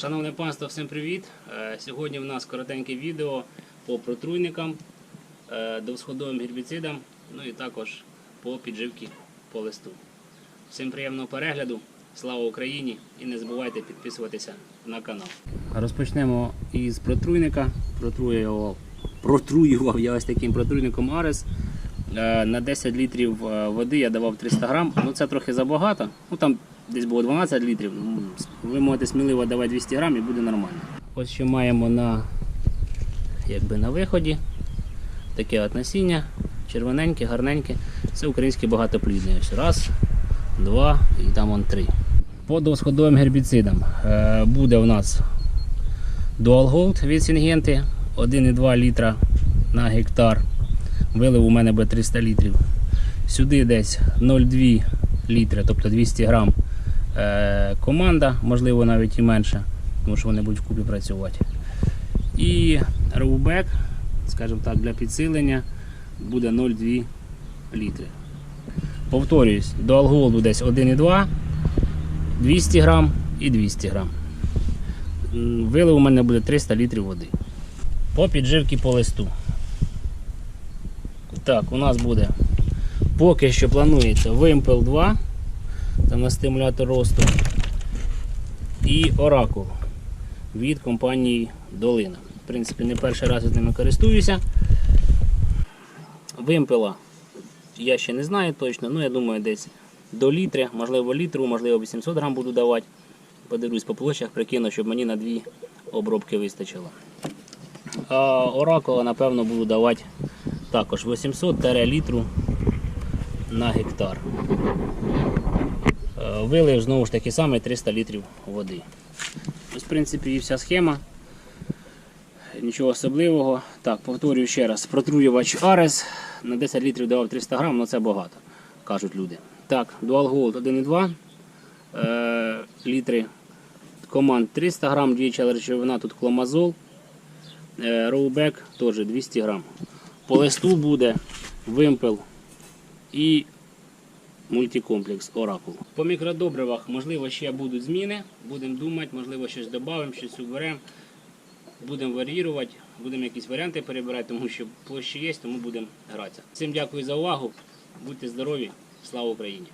Шановне панство, всім привіт! Е, Сьогодні в нас коротеньке відео по протруйникам, е, довсходовим гербіцидам, ну і також по підживці по листу. Всім приємного перегляду, слава Україні і не забувайте підписуватися на канал. Розпочнемо із протруйника. Протруював, протруював я ось таким протруйником Арес. Е, На 10 літрів е, води я давав 300 грам. Ну це трохи забагато. Ну там десь було 12 літрів. Ну, Ви можете сміливо давати 200 грам і буде нормально. Ось що маємо на, якби на виході. Таке от насіння, червоненьке, гарненьке. Це українське багатоплідне. Ось раз, два і там он три. По досходовим гербіцидам е, буде у нас Dual Gold від Сінгенти 1,2 літра на гектар. Вилив у мене буде 300 літрів. Сюди десь 0,2 літри, тобто 200 грам е, команда, можливо навіть і менше, тому що вони будуть вкупі працювати. І роубек, скажімо так, для підсилення буде 0,2 літри. Повторююсь, до алголу десь 1,2, 200 грам і 200 грам. Вилив у мене буде 300 літрів води. По підживці по листу. Так, у нас буде поки що планується Вимпел 2, там на стимулятор росту, і Оракул від компанії Долина. В принципі, не перший раз я ними користуюся. Вимпела я ще не знаю точно, ну я думаю, десь до літри, можливо літру, можливо 800 грам буду давати. Подивлюсь по площах, прикину, щоб мені на дві обробки вистачило. А оракула, напевно, буду давати також 800 літру на гектар. Е, Вилив знову ж таки саме 300 літрів води. Ось, в принципі, і вся схема. Нічого особливого. Так, повторюю ще раз. Протруювач Арес на 10 літрів давав 300 грам, але це багато, кажуть люди. Так, Dual Gold 1,2 е, літри. Команд 300 грам, діюча речовина, тут кломазол. Е, Роубек теж 200 грам. По листу буде вимпел і мультикомплекс Оракул. По мікродобривах, можливо, ще будуть зміни. Будемо думати, можливо, щось додамо, щось уберемо. Будемо варіювати, будемо якісь варіанти перебирати, тому що площі є, тому будемо гратися. Всім дякую за увагу. Будьте здорові, слава Україні!